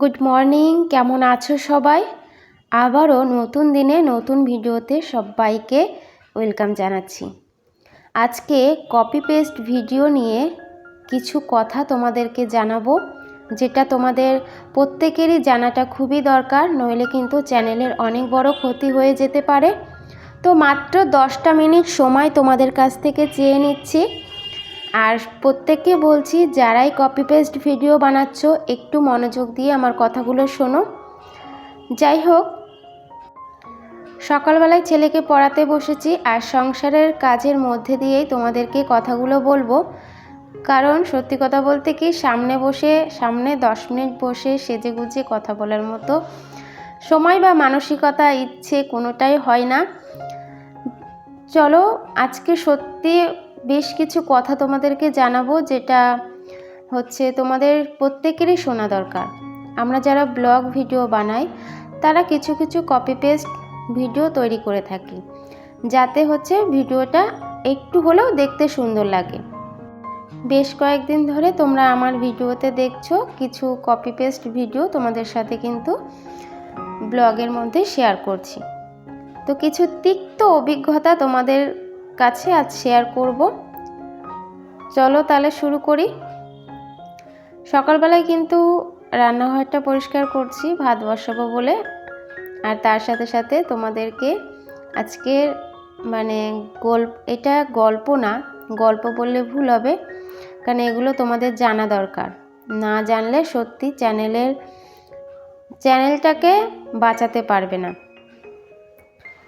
Good morning কেমন আছো সবাই? আবারও নতুন দিনে নতুন ভিডিওতে সবাইকে ওয়েলকাম জানাচ্ছি। আজকে কপি পেস্ট ভিডিও নিয়ে কিছু কথা তোমাদেরকে জানাব, যেটা তোমাদের প্রত্যেকেরই জানাটা খুবই দরকার, নইলে কিন্তু চ্যানেলের অনেক বড় ক্ষতি হয়ে যেতে পারে। তো মাত্র দশটা মিনিট সময় তোমাদের কাছ থেকে চেয়ে নিচ্ছি। আর প্রত্যেককে বলছি, যারাই কপি পেস্ট ভিডিও বানাচ্ছ, একটু মনোযোগ দিয়ে আমার কথাগুলো শোনো। যাই হোক, সকালবেলায় ছেলেকে পড়াতে বসেছি আর সংসারের কাজের মধ্যে দিয়েই তোমাদেরকে কথাগুলো বলব। কারণ সত্যি কথা বলতে কি, সামনে বসে, সামনে দশ মিনিট বসে সেজে গুজে কথা বলার মতো সময় বা মানসিকতা, ইচ্ছে কোনোটাই হয় না। চলো, আজকে সত্যি বেশ কিছু কথা তোমাদেরকে জানাব যেটা হচ্ছে তোমাদের প্রত্যেকেরই শোনা দরকার। আমরা যারা ব্লগ ভিডিও বানাই, তারা কিছু কিছু কপি পেস্ট ভিডিও তৈরি করে থাকি, যাতে হচ্ছে ভিডিওটা একটু হলেও দেখতে সুন্দর লাগে। বেশ কয়েকদিন ধরে তোমরা আমার ভিডিওতে দেখছ, কিছু কপি পেস্ট ভিডিও তোমাদের সাথে কিন্তু ব্লগের মধ্যে শেয়ার করছি। তো কিছু তিক্ত অভিজ্ঞতা তোমাদের কাছে আজ শেয়ার করব। চলো তাহলে শুরু করি। সকালবেলায় কিন্তু রান্নাঘরটা পরিষ্কার করছি, ভাত বসাবো বলে। আর তার সাথে সাথে তোমাদেরকে আজকের মানে গল্প, এটা গল্প না, গল্প বললে ভুল হবে। কারণ এগুলো তোমাদের জানা দরকার। না জানলে সত্যি চ্যানেলের, চ্যানেলটাকে বাঁচাতে পারবে না।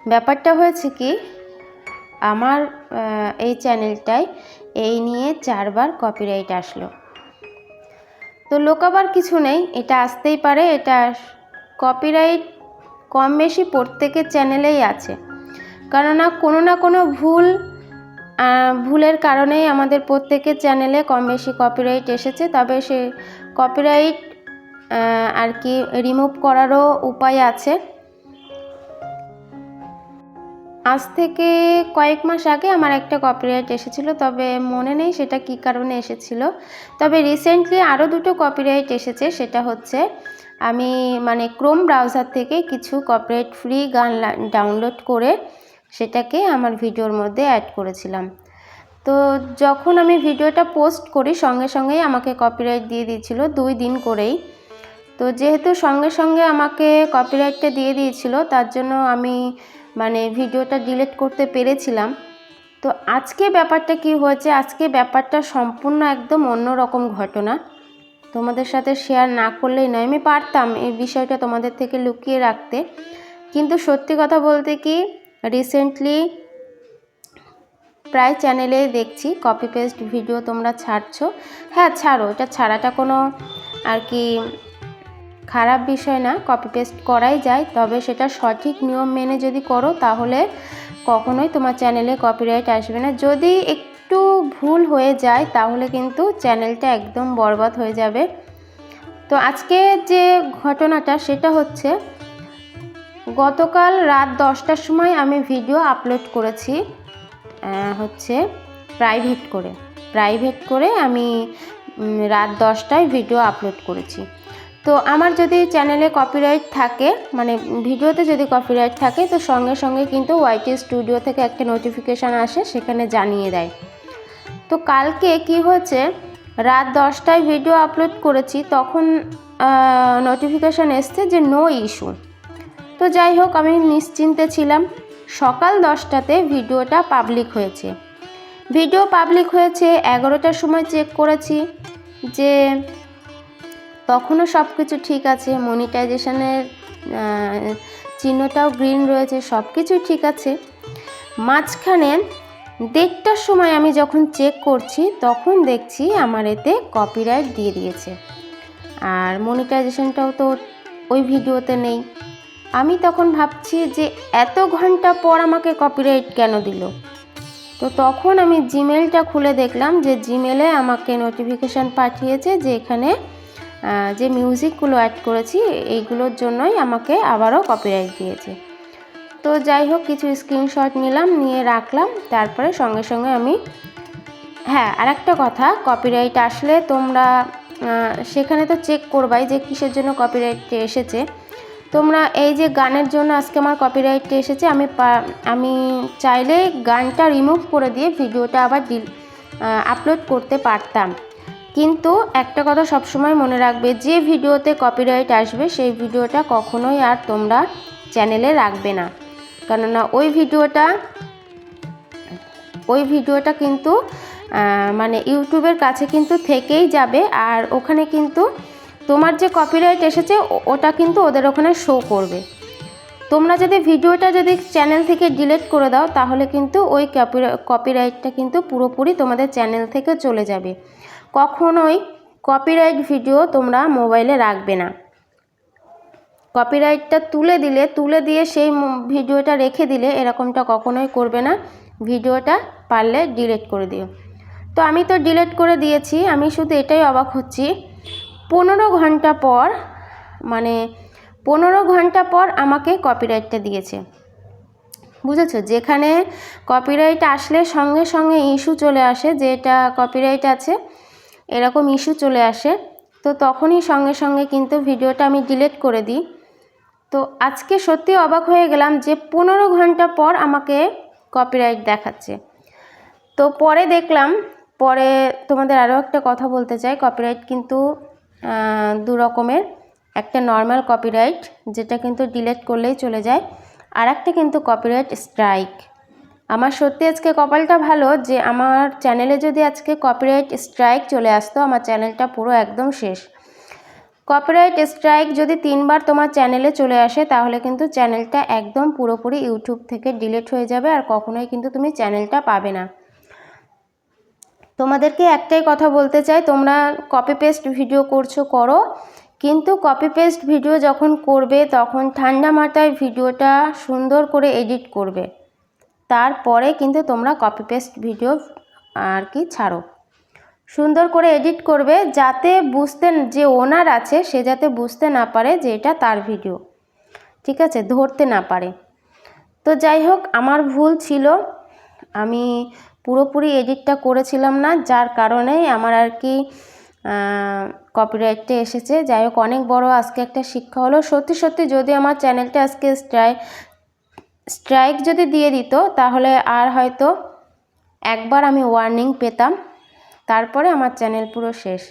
ব্যাপারটা হয়েছে কি আমার এই চ্যানেলটায় এই নিয়ে চারবার কপিরাইট আসলো। তো লোকাবার কিছু নেই, এটা আসতেই পারে, এটা কপিরাইট কম বেশি প্রত্যেকের চ্যানেলেই আছে। কেননা কোনো না কোনো ভুল ভুলের কারণেই আমাদের প্রত্যেকের চ্যানেলে কম বেশি কপিরাইট এসেছে, তবে সে কপিরাইট আর কি রিমুভ করারও উপায় আছে। আজ থেকে কয়েক মাস আগে আমার একটা কপিরাইট এসেছিল, তবে মনে নেই সেটা কি কারণে এসেছিল। তবে রিসেন্টলি আরও দুটো কপিরাইট এসেছে, সেটা হচ্ছে আমি মানে ক্রোম ব্রাউজার থেকে কিছু কপিরাইট ফ্রি গান ডাউনলোড করে সেটাকে আমার ভিডিওর মধ্যে অ্যাড করেছিলাম। তো যখন আমি ভিডিওটা পোস্ট করি, সঙ্গে সঙ্গেই আমাকে কপিরাইট দিয়ে দিয়েছিল দুই দিন করেই। তো যেহেতু সঙ্গে সঙ্গে আমাকে কপিরাইটটা দিয়ে দিয়েছিল, তার জন্য আমি মানে ভিডিওটা ডিলিট করতে পেরেছিলাম। তো আজকে ব্যাপারটা কি হয়েছে? আজকে ব্যাপারটা সম্পূর্ণ একদম অন্য রকম ঘটনা। তোমাদের সাথে শেয়ার না করলেই নয়। আমি পারতাম এই বিষয়টা তোমাদের থেকে লুকিয়ে রাখতে। কিন্তু সত্যি কথা বলতে কি রিসেন্টলি প্রায় চ্যানেলে দেখছি কপি পেস্ট ভিডিও তোমরা ছাড়ছো। হ্যাঁ ছাড়ো। এটা ছাড়াটা কোনো আর কি খারাপ বিষয় না কপি পেস্ট করাই যায়, তবে সেটা সঠিক নিয়ম মেনে যদি করো, তাহলে কখনোই তোমার চ্যানেলে কপিরাইট আসবে না। যদি একটু ভুল হয়ে যায়, তাহলে কিন্তু চ্যানেলটা একদম বরবাদ হয়ে যাবে। তো আজকে যে ঘটনাটা, সেটা হচ্ছে গতকাল রাত দশটার সময় আমি ভিডিও আপলোড করেছি হচ্ছে প্রাইভেট করে। প্রাইভেট করে আমি রাত দশটায় ভিডিও আপলোড করেছি। তো আমার যদি চ্যানেলে কপিরাইট থাকে মানে ভিডিওতে যদি কপিরাইট থাকে, তো সঙ্গে সঙ্গে কিন্তু ওয়াইটি স্টুডিও থেকে একটা নোটিফিকেশান আসে, সেখানে জানিয়ে দেয়। তো কালকে কি হয়েছে? রাত দশটায় ভিডিও আপলোড করেছি, তখন নোটিফিকেশান এসছে যে নো ইস্যু তো যাই হোক, আমি নিশ্চিন্তে ছিলাম। সকাল দশটাতে ভিডিওটা পাবলিক হয়েছে। ভিডিও পাবলিক হয়েছে, এগারোটার সময় চেক করেছি যে তখনও সব কিছু ঠিক আছে মনিটাইজেশনের চিহ্নটাও গ্রিন রয়েছে সব কিছুই ঠিক আছে। মাঝখানে দেড়টার সময় আমি যখন চেক করছি, তখন দেখছি আমার এতে কপিরাইট দিয়ে দিয়েছে। আর মনিটাইজেশনটাও তো ওই ভিডিওতে নেই। আমি তখন ভাবছি যে এত ঘণ্টা পর আমাকে কপিরাইট কেন দিল? তো তখন আমি জিমেলটা খুলে দেখলাম যে জিমেলে আমাকে নোটিফিকেশান পাঠিয়েছে যে এখানে যে মিউজিকগুলো অ্যাড করেছি, এইগুলোর জন্যই আমাকে আবারও কপিরাইট দিয়েছে। তো যাই হোক, কিছু স্ক্রিনশট নিলাম, নিয়ে রাখলাম। তারপরে সঙ্গে সঙ্গে আমি হ্যাঁ আরেকটা কথা কপিরাইট আসলে তোমরা সেখানে তো চেক করবাই যে কিসের জন্য কপিরাইটটা এসেছে। তোমরা এই যে গানের জন্য আজকে আমার কপিরাইটটা এসেছে, আমি আমি চাইলে গানটা রিমুভ করে দিয়ে ভিডিওটা আবার ডিল আপলোড করতে পারতাম। কিন্তু একটা কথা সবসময় মনে রাখবে, যে ভিডিওতে কপিরাইট আসবে, সেই ভিডিওটা কখনোই আর তোমরা চ্যানেলে রাখবে না। কেননা ওই ভিডিওটা ওই ভিডিওটা কিন্তু মানে ইউটিউবের কাছে কিন্তু থেকেই যাবে, আর ওখানে কিন্তু তোমার যে কপিরাইট এসেছে ওটা কিন্তু ওদের ওখানে শো করবে। তোমরা যদি ভিডিওটা যদি চ্যানেল থেকে ডিলিট করে দাও, তাহলে কিন্তু ওই কপিরাইটটা কিন্তু পুরোপুরি তোমাদের চ্যানেল থেকে চলে যাবে। কখনোই কপিরাইট ভিডিও তোমরা মোবাইলে রাখবে না। কপিরাইটটা তুলে দিলে, তুলে দিয়ে সেই ভিডিওটা রেখে দিলে এরকমটা কখনোই করবে না। ভিডিওটা পারলে ডিলিট করে দিও। তো আমি তো ডিলেট করে দিয়েছি, আমি শুধু এটাই অবাক হচ্ছি। পনেরো ঘণ্টা পর মানে পনেরো ঘণ্টা পর আমাকে কপিরাইটটা দিয়েছে। বুঝেছ? যেখানে কপিরাইট আসলে সঙ্গে সঙ্গে ইস্যু চলে আসে যে এটা কপিরাইট আছে এরকম ইস্যু চলে আসে। তো তখনই সঙ্গে সঙ্গে কিন্তু ভিডিওটা আমি ডিলেট করে দিই। তো আজকে সত্যি অবাক হয়ে গেলাম যে পনেরো ঘণ্টা পর আমাকে কপিরাইট দেখাচ্ছে। তো পরে দেখলাম, পরে তোমাদের আরও একটা কথা বলতে চাই। কপিরাইট কিন্তু দু রকমের। একটা নর্মাল কপিরাইট যেটা কিন্তু ডিলেট করলেই চলে যায়। আর একটা কিন্তু কপিরাইট স্ট্রাইক আমার সত্যি আজকে কপালটা ভালো যে আমার চ্যানেলে যদি আজকে কপিরাইট স্ট্রাইক চলে আসতো, আমার চ্যানেলটা পুরো একদম শেষ। কপিরাইট স্ট্রাইক যদি তিনবার তোমার চ্যানেলে চলে আসে, তাহলে কিন্তু চ্যানেলটা একদম পুরোপুরি ইউটিউব থেকে ডিলিট হয়ে যাবে আর কখনোই কিন্তু তুমি চ্যানেলটা পাবে না। তোমাদেরকে একটাই কথা বলতে চাই, তোমরা কপি পেস্ট ভিডিও করছ, করো। কিন্তু কপি পেস্ট ভিডিও যখন করবে, তখন ঠান্ডা মাথায় ভিডিওটা সুন্দর করে এডিট করবে। তারপরে কিন্তু তোমরা কপি পেস্ট ভিডিও আর কি ছাড়ো। সুন্দর করে এডিট করবে যাতে বুঝতে যে ওনার আছে, সে যাতে বুঝতে না পারে যে এটা তার ভিডিও ঠিক আছে? ধরতে না পারে। তো যাই হোক, আমার ভুল ছিল। আমি পুরোপুরি এডিটটা করেছিলাম না, যার কারণে আমার আর কি কপিরাইটটা এসেছে। যাই হোক, অনেক বড় আজকে একটা শিক্ষা হলো। সত্যি সত্যি যদি আমার চ্যানেলটা আজকে স্ট্রাইক যদি দিয়ে দিত, তাহলে আর হয়তো একবার আমি ওয়ার্নিং পেতাম। তারপরে আমার চ্যানেল পুরো শেষ।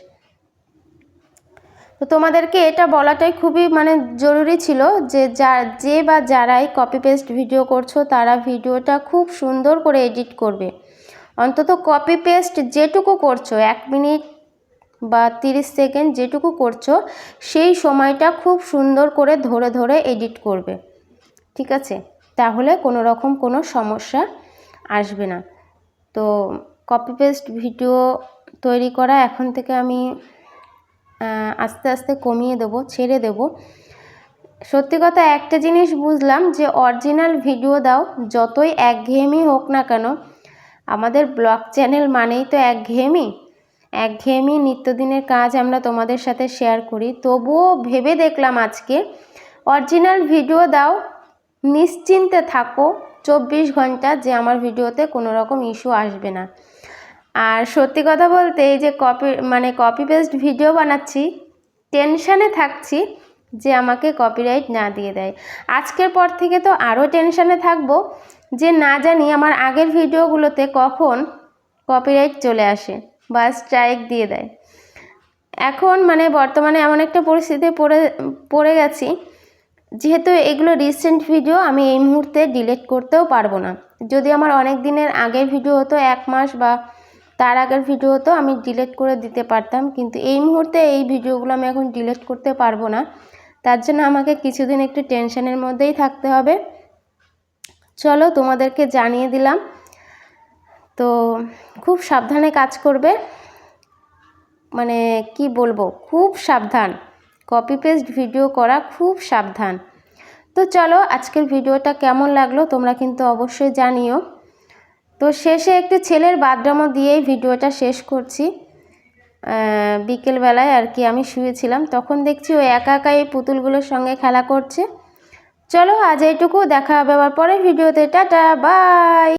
তো তোমাদেরকে এটা বলাটাই খুবই মানে জরুরি ছিল যে যা, যে বা যারাই কপি পেস্ট ভিডিও করছ, তারা ভিডিওটা খুব সুন্দর করে এডিট করবে। অন্তত কপি পেস্ট যেটুকু করছ, এক মিনিট বা তিরিশ সেকেন্ড যেটুকু করছ, সেই সময়টা খুব সুন্দর করে ধরে ধরে এডিট করবে। ঠিক আছে? তাহলে কোনো রকম কোনো সমস্যা আসবে না। তো কপি পেস্ট ভিডিও তৈরি করা এখন থেকে আমি আস্তে আস্তে কমিয়ে দেবো, ছেড়ে দেবো। সত্যি কথা একটা জিনিস বুঝলাম যে অরিজিনাল ভিডিও দাও, যতই একঘেয়েমি হোক না কেন, আমাদের ব্লগ চ্যানেল মানেই তো একঘেয়েমি। একঘেয়েমি নিত্যদিনের কাজ আমরা তোমাদের সাথে শেয়ার করি। তবুও ভেবে দেখলাম আজকে অরিজিনাল ভিডিও দাও নিশ্চিন্তে থাকো, চব্বিশ ঘণ্টা যে আমার ভিডিওতে কোনো রকম ইস্যু আসবে না। আর সত্যি কথা বলতে এই যে কপি মানে কপি পেস্ট ভিডিও বানাচ্ছি টেনশানে থাকছি যে আমাকে কপিরাইট না দিয়ে দেয়। আজকের পর থেকে তো আরও টেনশানে থাকব যে না জানি আমার আগের ভিডিওগুলোতে কখন কপিরাইট চলে আসে বা স্ট্রাইক দিয়ে দেয়। এখন মানে বর্তমানে এমন একটা পরিস্থিতিতে পড়ে পড়ে গেছি যেহেতু এগুলো রিসেন্ট ভিডিও আমি এই মুহূর্তে ডিলিট করতেও পারব না। যদি আমার অনেক দিনের আগের ভিডিও হতো, এক মাস বা তার আগের ভিডিও হতো, আমি ডিলিট করে দিতে পারতাম। কিন্তু এই মুহূর্তে এই ভিডিওগুলো আমি এখন ডিলিট করতে পারব না। তার জন্য আমাকে কিছুদিন একটু টেনশনের মধ্যেই থাকতে হবে। চলো তোমাদেরকে জানিয়ে দিলাম। তো খুব সাবধানে কাজ করবে। মানে কি বলব, খুব সাবধান। কপি পেস্ট ভিডিও করা খুব সাবধান। তো চলো আজকের ভিডিওটা কেমন লাগল তোমরা কিন্তু অবশ্যই জানিও। তো শেষে একটু ছেলের বাদরামো দিয়েই ভিডিওটা শেষ করছি। বিকেলবেলায় আর কি আমি শুয়েছিলাম, তখন দেখছি ও একা একা এই পুতুলগুলোর সঙ্গে খেলা করছে। চলো আজ এইটুকু, দেখা হবে আবার পরের ভিডিওতে। Tata, bye!